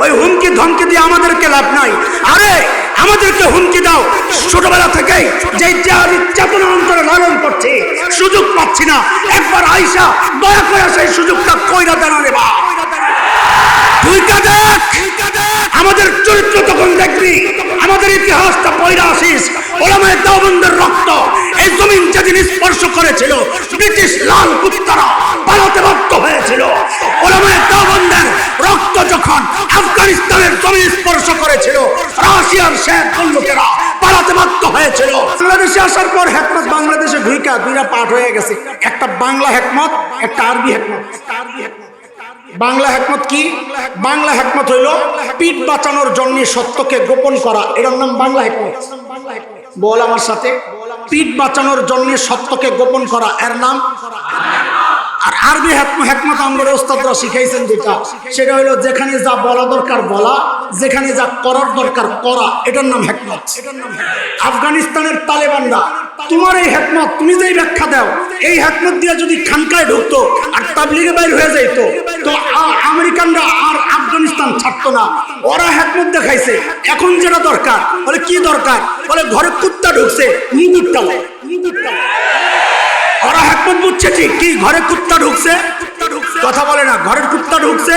ওই হুমকি ধমকি দিয়ে আমাদেরকে লাভ নাই। আরে, আমাদেরকে হুমকি দাও। ছোটবেলা থেকে যে অন্তরে লালন করছে, সুযোগ পাচ্ছি না। একবার আইসা দয়া করে সেই সুযোগটা কইরা রে বা রক্ত এই স্পর্শ করেছিল লাল হয়েছিল। রক্ত যখন আফগানিস্তানের জমিন স্পর্শ করেছিল। রাশিয়ার শেখ লোকেরা পালাতে বাধ্য হয়েছিল। বাংলাদেশে আসার পর হেকমত বাংলাদেশে ঢুইকা দুইটা পাঠ হয়ে গেছে। একটা বাংলা হেকমত একটা আরবি হেকমত, একটা আরবি হেকমত। বাংলা হেকমত কি? বাংলা হেকমত হইল পিঠ বাঁচানোর জন্য সত্যকে গোপন করা। এটার নাম বাংলা হেকমত। বল আমার সাথে। পিঠ বাঁচানোর জন্য সত্যকে গোপন করা। এর নাম আর আরবি হেকম- হেকমত আমাদের ওস্তাদরা শিখাইছেন যেটা সেটা হলো যেখানে যা বলা দরকার বলা, যেখানে যা করার দরকার করা, এটার নাম হেকমত। আফগানিস্তানের তালেবানরা, তোমার এই হেকমত, তুমি যেই ব্যাখ্যা দাও, এই হেকমত দিয়ে যদি খানকায় ঢুকতো আর তাবলিগে বাইর হয়ে যাইতো, তো আমেরিকানরা আর আফগানিস্তান ছাড়তো না। ওরা হেকমত দেখাইছে, এখন যেটা দরকার, বলে কি দরকার? বলে ঘরে কুত্তা ঢুকছে মুগুর টালো ওরা হেকমত বুঝছে ঠিক? কি ঘরে কুত্তা ঢুকছে? কথা বলে না ঘরের কুত্তা ঢুকছে?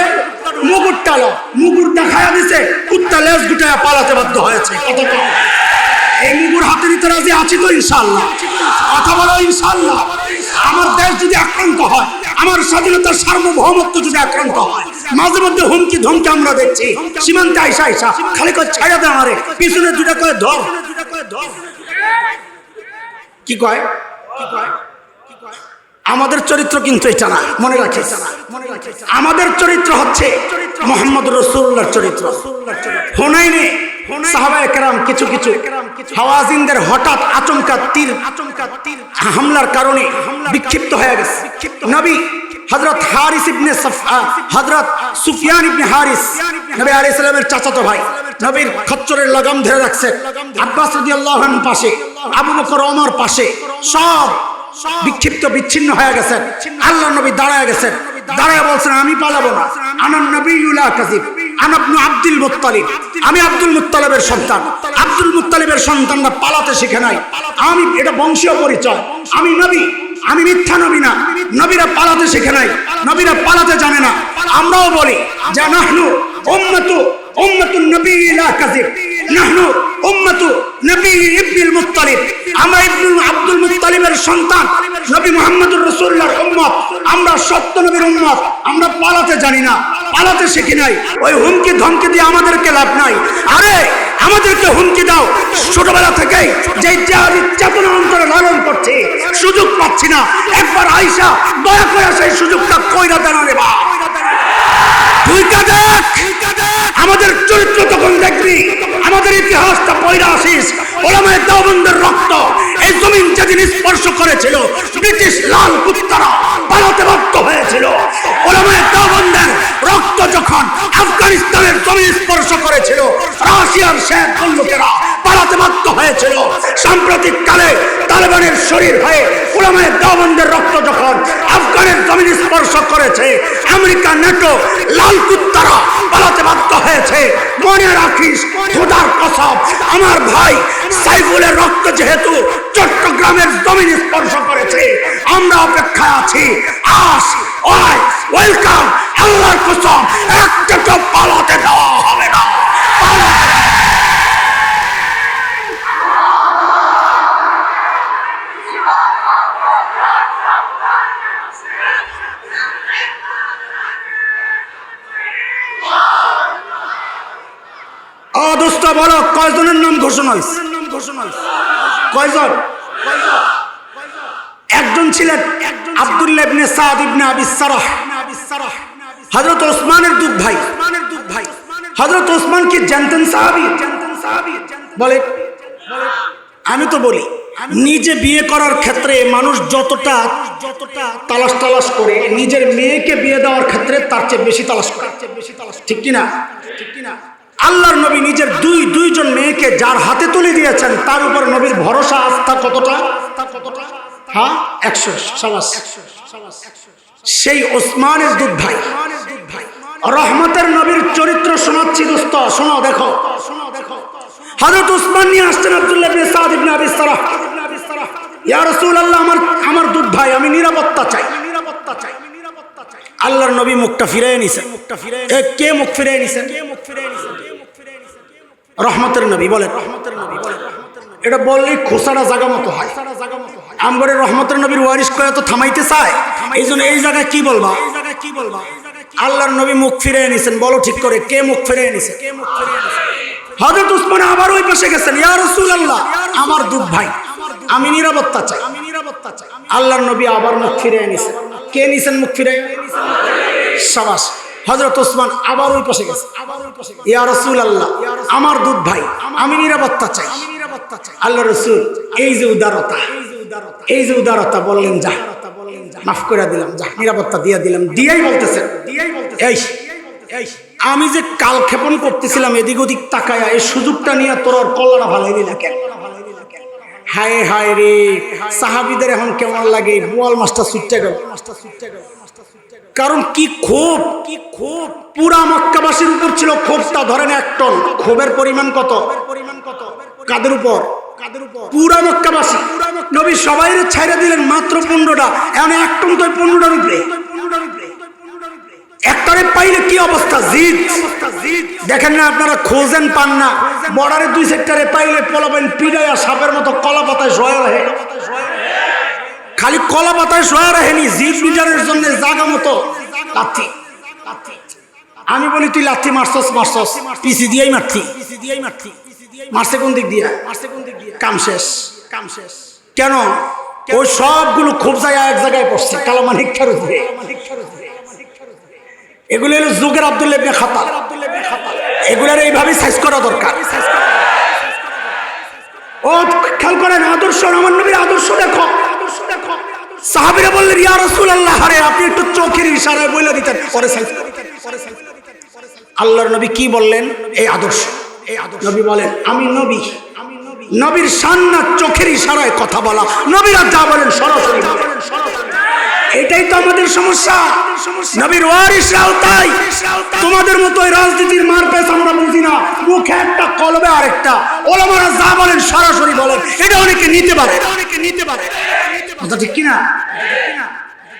মুগুর টালো মুগুর দেখায়া দিছে কুত্তা লেজ গুটায়া পালাতে বাধ্য হয়েছে। এই মুগুর হাতে নিতে রাজি আছি তো ইনশাল্লাহ কথা বলো ইনশাল্লাহ আমার দেশ যদি আক্রান্ত হয় আমার স্বাধীনতার সার্বভৌমত্ব যদি আক্রান্ত হয় মাঝে মধ্যে হুমকি ধমকি আমরা দেখছি। সীমান্তে আইসা আইসা খালি করে ছাড়া দে আমারে পিছনে দুটা করে ধর। কি কয়? কি কয়? আমাদের চরিত্র কিন্তু এটা না। মনে রাখিস আমাদের চরিত্র হচ্ছে মোহাম্মদ রসুল্লাহর চরিত্র। হোনাইনে কিছু কিছু হাওয়াজিনদের হঠাৎ আচমকা তীর আচমকা তীর হামলার কারণে বিক্ষিপ্ত হয়ে গেছে। নবী হযরত হারিস ইবনে হযরত সুফিয়ান ইবনে হারিস নবী আলাইহিস সালামের চাচাতো ভাই নবীর খচ্চরের লাগাম ধরে রাখছে। আব্বাস রাদিয়াল্লাহু আনহু পাশে আবু বকর ওমর পাশে সব বিক্ষিপ্ত বিচ্ছিন্ন হয়ে গেছেন আল্লাহ নবী দাঁড়ায় গেছেন দাঁড়ায় বলছেন আমি পালাবো না। আনান নবী ইউলা কাজিব আনাবনু আব্দুল মুত্তালিব। আমি আব্দুল মুত্তালিবের সন্তান। আব্দুল মুত্তালিবের সন্তানরা পালাতে শিখে নাই। আমি এটা বংশীয় পরিচয়। আমি নবী। আমি মিথ্যা নবী না। নবীরা পালাতে শিখে নাই। নবীরা পালাতে জানে না। আমরাও বলি যে নাহনু উম্মতু উম্মাতুন নবী লা কাযিব নাহনু উম্মাতু নবী ইবনুল মুত্তালিব। আমরা ইবনুল আব্দুল মুত্তালিবের সন্তান, নবী মুহাম্মদুর রাসূলুল্লাহর উম্মত। আমরা সত্য নবীর উম্মত। আমরা পালাতে জানি না, পালাতে শিখি নাই। ওই হুমকি ধমকি দিয়ে আমাদেরকে লাভ নাই। আরে, আমাদেরকে হুমকি দাও। ছোটবেলা থেকে যে চেতনা অন্তরে লালন করছে, সুযোগ পাচ্ছি না। একবার আইসা দয়া করে সেই সুযোগটা কইরা দেন রে বা দুইটা দেখ। আমাদের চরিত্র তখন দেখবি। আমাদের ইতিহাসটা পয়রা আসিস ওলামায় দেওবন্দের রক্ত, এই জমিন যেদিন স্পর্শ করেছিল, ব্রিটিশ লাল কুত্তারা পালাতে বাধ্য হয়েছিল। ওলামায় দেওবন্দের রক্ত যখন আফগানিস্তানের জমিন স্পর্শ করেছিল, রাশিয়ার শেখ লোকেরা পালাতে বাধ্য হয়েছিল। সাম্প্রতিক শরীর হয়ে ওলামায় দেওবন্দের রক্ত যখন আফগানের জমিন স্পর্শ করেছে, আমেরিকা, নেটো, লাল কুত্তারা পালাতে বাধ্য হয়েছে। মনে রাখিস, খোদার কসম, আমার ভাই সাইফুলের রক্ত যেহেতু চট্টগ্রামের জমিন স্পর্শ করেছে, আমরা অপেক্ষায় আছি। আস ওয়াই ওয়েলকাম, আল্লাহর কসম, একটা পালাতে দেওয়া হবে না। বলো কয়জনের নাম ঘোষণা হয়েছে? কয়জন? একজন ছিলেন ইবনে সাদ ইবনে আবি সারাহ। হযরত ওসমানের দুধ ভাই। হযরত ওসমান কি জানতেন সাহাবী? বলে, আমি তো বলি, নিজে বিয়ে করার ক্ষেত্রে মানুষ যতটা যতটা তালাশ তালাশ করে, নিজের মেয়েকে বিয়ে দেওয়ার ক্ষেত্রে তার চেয়ে বেশি তালাশ করে। ঠিক কি না ঠিক কি না আল্লাহর নবী নিজের দুই, দুইজন মেয়েকে যার হাতে তুলে দিয়েছেন, তার উপর নবীর ভরসা আস্থা কতটা? হ্যাঁ? একশো, সাবাস। সেই ওসমানের দুধ ভাই। রহমতের নবীর চরিত্র শোনাচ্ছি কত শোনো, দেখো। হযরত উসমান নিয়ে আসছেন আব্দুল্লাহ আমার আমার দুধ ভাই, আমি নিরাপত্তা চাই নিরাপত্তা চাই। আল্লাহর নবী মুখটা ফিরিয়ে নিছেন মুখটা কে মুখ ফিরিয়ে নিছেন কে মুখ রহমতের নবী বলেন রহমতের নবী বলেন এটা বললেই খোসাটা জায়গা মতো হয়। আমগরের রহমতের নবীর ওয়ারিস করে তো থামাইতে চায়। এই জন্য এই জায়গায় কি বলবা? এই জায়গায় কি বলবা আল্লাহর নবী মুখ ফিরে নিছেন। বলো ঠিক করে, কে মুখ ফিরে নিছে? কে মুখ ফিরে হযরত উসমান আবার ওই পাশে গেছেন। ইয়া রাসূলুল্লাহ, আমার দুধ ভাই, আমি নিরাপত্তা চাই। আমি নিরাপত্তা চাই আল্লাহর নবী আবার মুখ ফিরে নিছেন কে নিছেন মুখ ফিরে সাবাস। হজরত ওসমান আবার ওই পাশে গেছে। ইয়া রসুল আল্লাহ আমার দুধ ভাই, আমি নিরাপত্তা চাই। আল্লাহ রসুল, এই যে উদারতা, এই যে উদারতা বললেন যা মাফ করে দিলাম যা নিরাপত্তা দিয়ে দিলাম, দিয়াই বলতেছেন। এই আমি যে কাল ক্ষেপণ করতেছিলাম, এদিক ওদিক তাকায়া, এই সুযোগটা নিয়ে তোর কল্লাটা ভালাই দিলা কেন? হায় হায় রে, সাহাবিদের এখন কেমন লাগে? বোয়াল মাছটা ছুটতে গেল। কারণ কি ক্ষোভ কি ক্ষোভ পুরা মক্কাবাসীর উপর ছিল ক্ষোভটা ধরেন এক টন। ক্ষোভের পরিমাণ কত? পরিমাণ কত কাদের উপর? পুরা মক্কাবাসী। নবী সবাই ছাইড়া দিলেন মাত্র পনেরোটা। এখন এক টন তো পনেরোটার উপরে। একটারে পাইলে কি অবস্থা? জিদ। দেখেন না আপনারা, খোঁজেন পান না। বর্ডারে দুই সেক্টরে পাইলে পোলাবেন পিড়াইয়া সাপের মতো কলা পাতায় শোয়া রাখে। খালি কলা পাতায় শোয়া রাখেনি, জিদ বিচারের জন্য জাগা মতো। লাথি। আমি বলি, তুই লাথি মারছস মারছস। পিসি দিয়েই মারতি। মারছে কোন দিক দিয়ে? মারছে কোন দিক দিয়ে কাম শেষ কাম শেষ। কেন? ওই সবগুলো খুব জায়গায় এক জায়গায় পড়ছে, কালামানিক খেরত। এগুলো হলো যুগের আব্দুল ইবনে খাতাল এগুলোর এইভাবে সাইজ করা দরকার। ও, খেয়াল করেন, আদর্শ আমার নবীর আদর্শ দেখো। আদর্শ দেখো সাহাবীরা বললেন, ইয়া রাসূলুল্লাহ, আরে আপনি একটু চোখের ইশারায় বলে দিতেন, পরে সাইজ আল্লাহর নবী কি বললেন? এই আদর্শ। এই আদর্শ নবী বলেন, আমি নবী। আমি নবী নবীর সান্না চোখের ইশারায় কথা বলা। নবীরা যা বলেন সরাসরি বলেন। সরাসরি এটাই তো আমাদের সমস্যা। নবীর ওয়ারিসরাও তাই। তোমাদের মতো ওই রাজনীতির মার পেছ আমরা বুঝি না। মুখে একটা কলবে আরেকটা। ওলামারা যা বলেন সরাসরি বলেন। এটা অনেকে নিতে পারে। এটা অনেকে নিতে পারে কথা ঠিক কিনা?